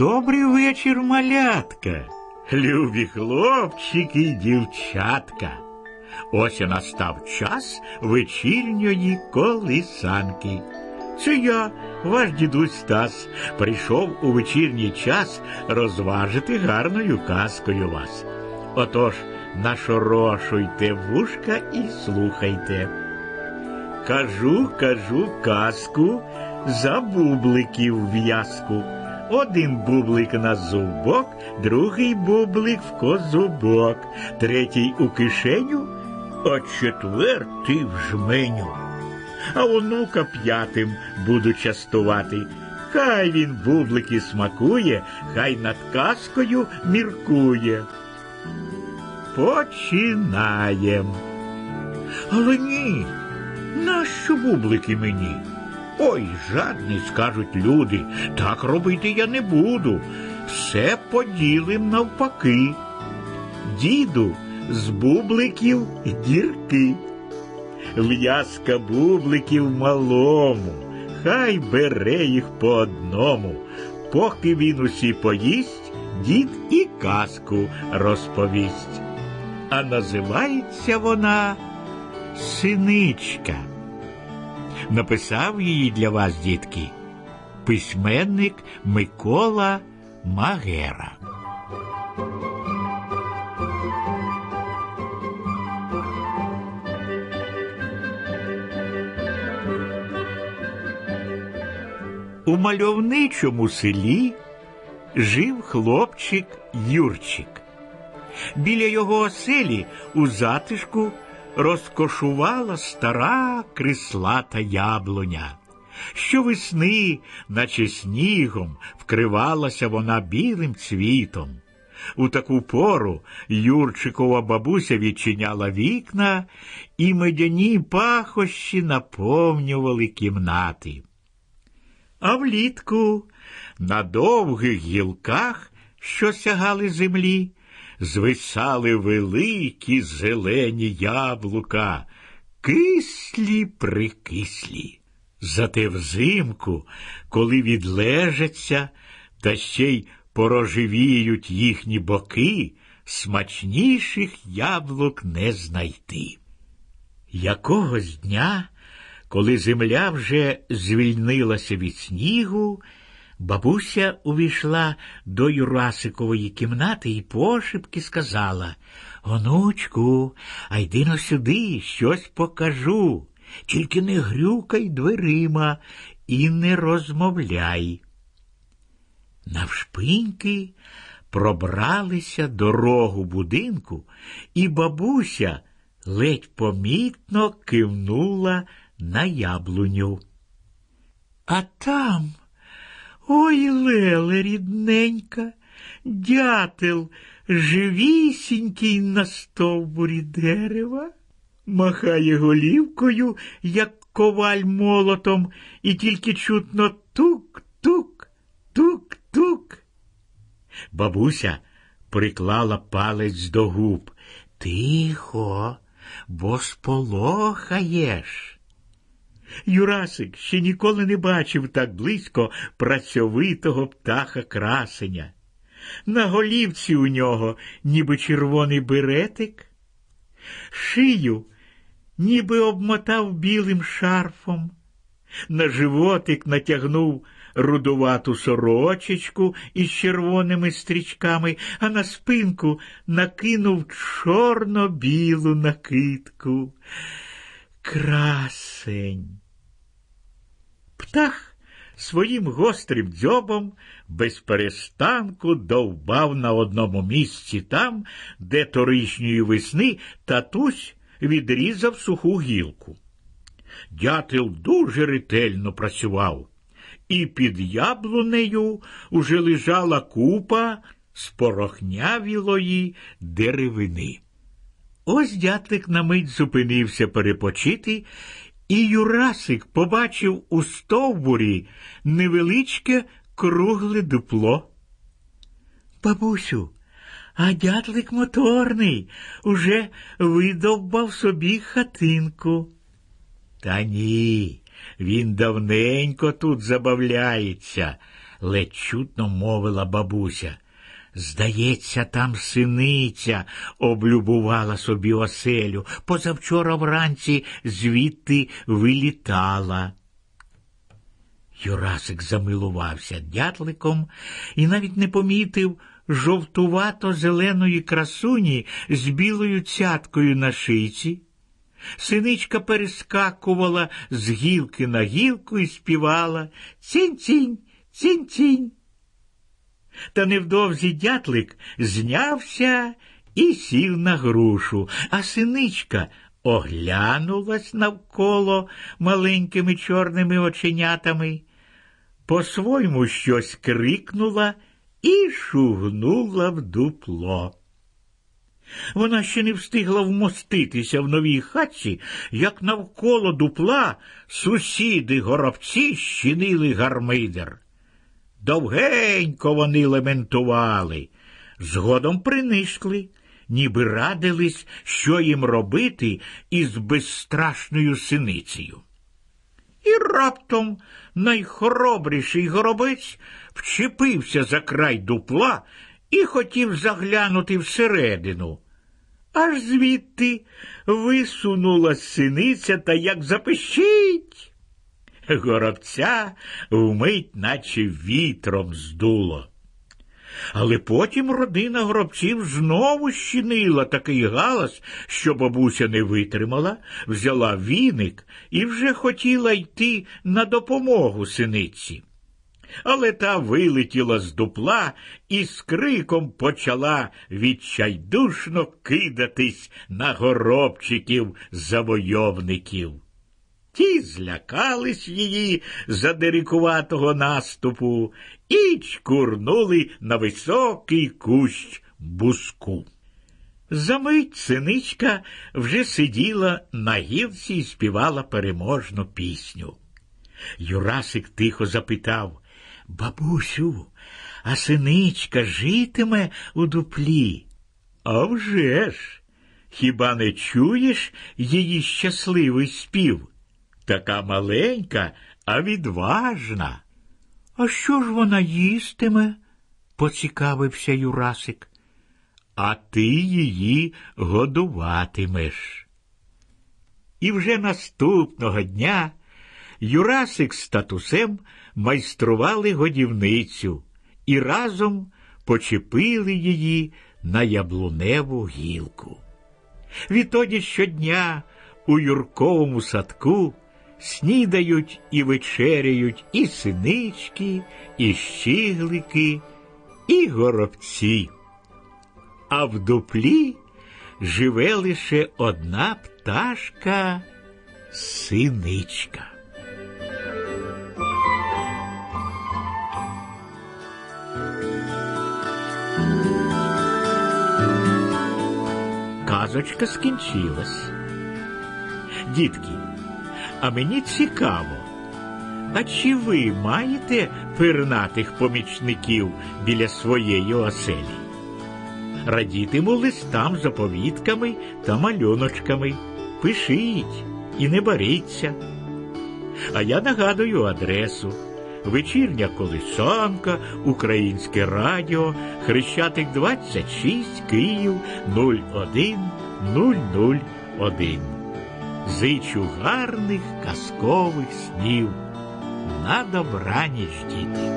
Добрий вечір, малятка, любі хлопчики й дівчатка. Ось і настав час вечірньої колисанки. Це я, ваш дідусь Стас, прийшов у вечірній час розважити гарною казкою вас. Отож, нашорошуйте вушка і слухайте. Кажу, кажу казку за бубликів в'язку. Один бублик на зубок, другий бублик в козубок, третій у кишеню, а четвертий в жменю. А онука п'ятим буду частувати. Хай він бублики смакує, хай над казкою міркує. Починаєм. Але ні, нащо бублики мені? Ой, жадні, скажуть люди, так робити я не буду. Все поділим навпаки. Діду, з бубликів дірки. В'язка бубликів малому, хай бере їх по одному. Поки він усі поїсть, дід і казку розповість. А називається вона Синичка. Написав її для вас, дітки, письменник Микола Магера. У мальовничому селі жив хлопчик Юрчик. Біля його оселі у затишку розкошувала стара крислата яблуня. Щовесни, наче снігом, вкривалася вона білим цвітом. У таку пору Юрчикова бабуся відчиняла вікна, і медяні пахощі наповнювали кімнати. А влітку на довгих гілках, що сягали землі, звисали великі зелені яблука, кислі прикислі. Зате взимку, коли відлежаться, та ще й порожевіють їхні боки, смачніших яблук не знайти. Якогось дня, коли земля вже звільнилася від снігу, Бабуся увійшла до Юрасикової кімнати і пошепки сказала Онучку, а йди но сюди, щось покажу. Тільки не грюкай дверима і не розмовляй. Навшпиньки пробралися дорогу будинку, і бабуся ледь помітно кивнула на яблуню. А там Ой, Леле, рідненька, дятел живісінький на стовбурі дерева, махає голівкою, як коваль молотом, і тільки чутно тук-тук, тук-тук. Бабуся приклала палець до губ. Тихо, бо сполохаєш. Юрасик ще ніколи не бачив так близько працьовитого птаха красеня. На голівці у нього ніби червоний беретик, шию ніби обмотав білим шарфом, на животик натягнув рудувату сорочечку із червоними стрічками, а на спинку накинув чорно-білу накидку. Красень. Птах своїм гострим дзьобом без перестанку довбав на одному місці там, де торишньої весни татусь відрізав суху гілку. Дятел дуже ретельно працював, і під яблунею уже лежала купа спорохнявілої деревини. Ось дятлик на мить зупинився перепочити і Юрасик побачив у стовбурі невеличке кругле дупло. Бабусю, а дятлик моторний уже видовбав собі хатинку. Та ні, він давненько тут забавляється, ледь чутно мовила бабуся. Здається, там синиця облюбувала собі оселю. Позавчора вранці звідти вилітала. Юрасик замилувався дятликом і навіть не помітив жовтувато зеленої красуні з білою цяткою на шиці. Синичка перескакувала з гілки на гілку і співала Цінь-цінь, цінь-цінь. Та невдовзі дятлик знявся і сів на грушу, а синичка оглянулась навколо маленькими чорними оченятами, по-своєму щось крикнула і шугнула в дупло. Вона ще не встигла вмоститися в новій хатці, як навколо дупла сусіди горобці щинили гармидер. Довгенько вони лементували, згодом принишкли, ніби радились, що їм робити із безстрашною синицею. І раптом найхоробріший горобець вчепився за край дупла і хотів заглянути всередину. Аж звідти висунула синиця та як запищить. Горобця вмить, наче вітром здуло. Але потім родина гробців знову щинила такий галас, що бабуся не витримала, взяла віник і вже хотіла йти на допомогу синиці. Але та вилетіла з дупла і з криком почала відчайдушно кидатись на горобчиків завойовників. Ті злякались її задирикуватого наступу і чкурнули на високий кущ буску. Замить синичка вже сиділа на гілці і співала переможну пісню. Юрасик тихо запитав Бабусю, а синичка житиме у дуплі? «А вже ж! Хіба не чуєш її щасливий спів? Така маленька, а відважна. А що ж вона їстиме? поцікавився Юрасик. А ти її годуватимеш. І вже наступного дня Юрасик з татусем майстрували годівницю і разом почепили її на яблуневу гілку. Відтоді щодня у Юрковому садку снідають і вечеряють і синички, і щиглики, і горобці. А в дуплі живе лише одна пташка синичка. Казочка скінчилась. Дітки, а мені цікаво, а чи ви маєте пернатих помічників біля своєї оселі? Радітиму листам з оповідками та малюночками. Пишіть і не боріться. А я нагадую адресу. Вечірня колисанка, Українське радіо, Хрещатик 26, Київ 01001. Зичу гарних казкових снів. На добраніч, діти.